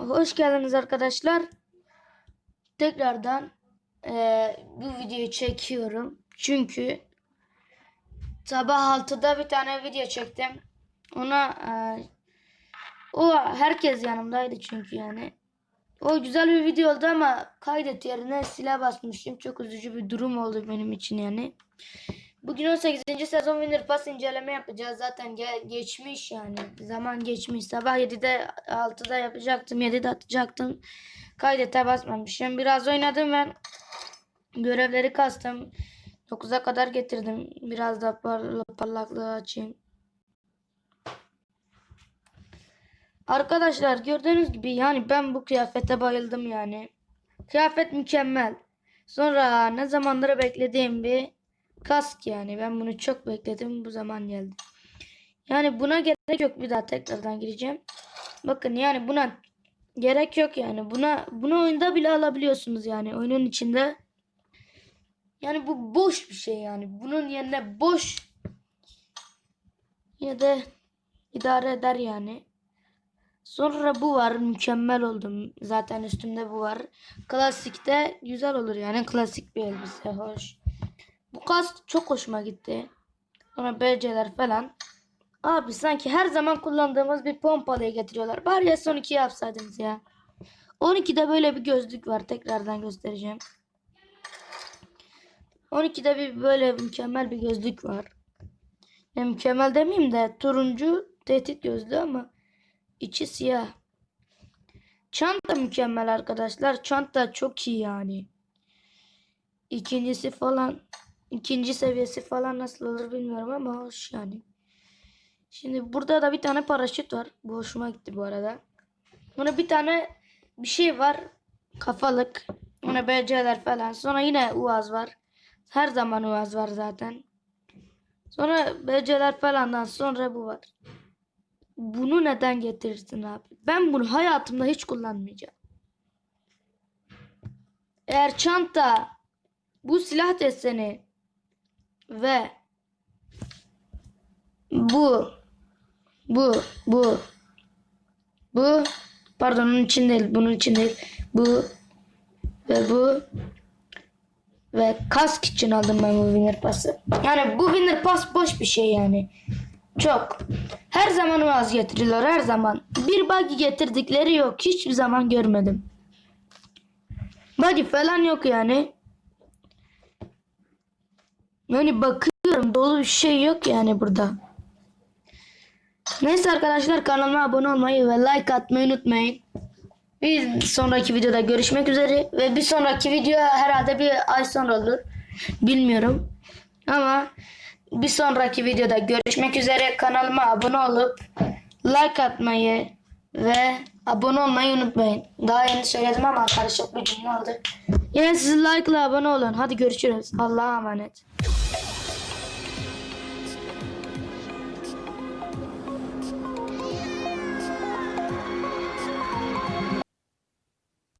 Hoş geldiniz arkadaşlar. Tekrardan eee, bu videoyu çekiyorum. Çünkü sabah 6'da bir tane video çektim. Ona eee, o herkes yanımdaydı çünkü yani. O güzel bir video oldu ama kaydet yerine silah basmışım. Çok üzücü bir durum oldu benim için yani. Bugün 18. sezon Winner Pass inceleme yapacağız. Zaten ge- geçmiş yani. Zaman geçmiş. Sabah 7'de 6'da yapacaktım. 7'de atacaktım. Kaydete basmamışım. Biraz oynadım ve görevleri kastım. 9'a kadar getirdim. Biraz da parla- parlaklığı açayım. Arkadaşlar gördüğünüz gibi yani ben bu kıyafete bayıldım yani. Kıyafet mükemmel. Sonra ne zamanları beklediğim bir kask yani. Ben bunu çok bekledim. Bu zaman geldi. Yani buna gerek yok. Bir daha tekrardan gireceğim. Bakın yani buna gerek yok yani. Buna bunu oyunda bile alabiliyorsunuz yani. Oyunun içinde. Yani bu boş bir şey yani. Bunun yerine boş yine de idare eder yani. Sonra bu var. Mükemmel oldum. Zaten üstümde bu var. Klasikte güzel olur yani. Klasik bir elbise. Hoş. Bu kask çok hoşuma gitti. Sonra BC'ler falan. Abi sanki her zaman kullandığımız bir pompalıyı getiriyorlar. Bari ya son 2 yapsaydınız ya. 12'de böyle bir gözlük var. Tekrardan göstereceğim. 12'de bir böyle mükemmel bir gözlük var. Ya mükemmel demeyeyim de turuncu tehdit gözlüğü ama içi siyah. Çanta mükemmel arkadaşlar. Çanta çok iyi yani. İkincisi falan ikinci seviyesi falan nasıl olur bilmiyorum ama hoş yani. Şimdi burada da bir tane paraşüt var. Bu hoşuma gitti bu arada. Sonra bir tane bir şey var. Kafalık. Ona BC'ler falan. Sonra yine UAZ var. Her zaman UAZ var zaten. Sonra BC'ler falandan sonra bu var. Bunu neden getirirsin abi? Ben bunu hayatımda hiç kullanmayacağım. Eğer çanta bu silah deseni ve bu bu bu bu pardon onun için değil bunun için değil bu ve bu ve kask için aldım ben bu winner pası. Yani bu winner pas boş bir şey yani. Çok. Her zaman vaz getiriyorlar her zaman. Bir buggy getirdikleri yok. Hiçbir zaman görmedim. Buggy falan yok yani. Yani bakıyorum dolu bir şey yok yani burada. Neyse arkadaşlar kanalıma abone olmayı ve like atmayı unutmayın. Bir sonraki videoda görüşmek üzere ve bir sonraki video herhalde bir ay sonra olur. Bilmiyorum. Ama bir sonraki videoda görüşmek üzere. Kanalıma abone olup like atmayı ve abone olmayı unutmayın. Daha yeni söyledim ama karışık bir cümle oldu. Yine siz like ile abone olun. Hadi görüşürüz. Allah'a emanet.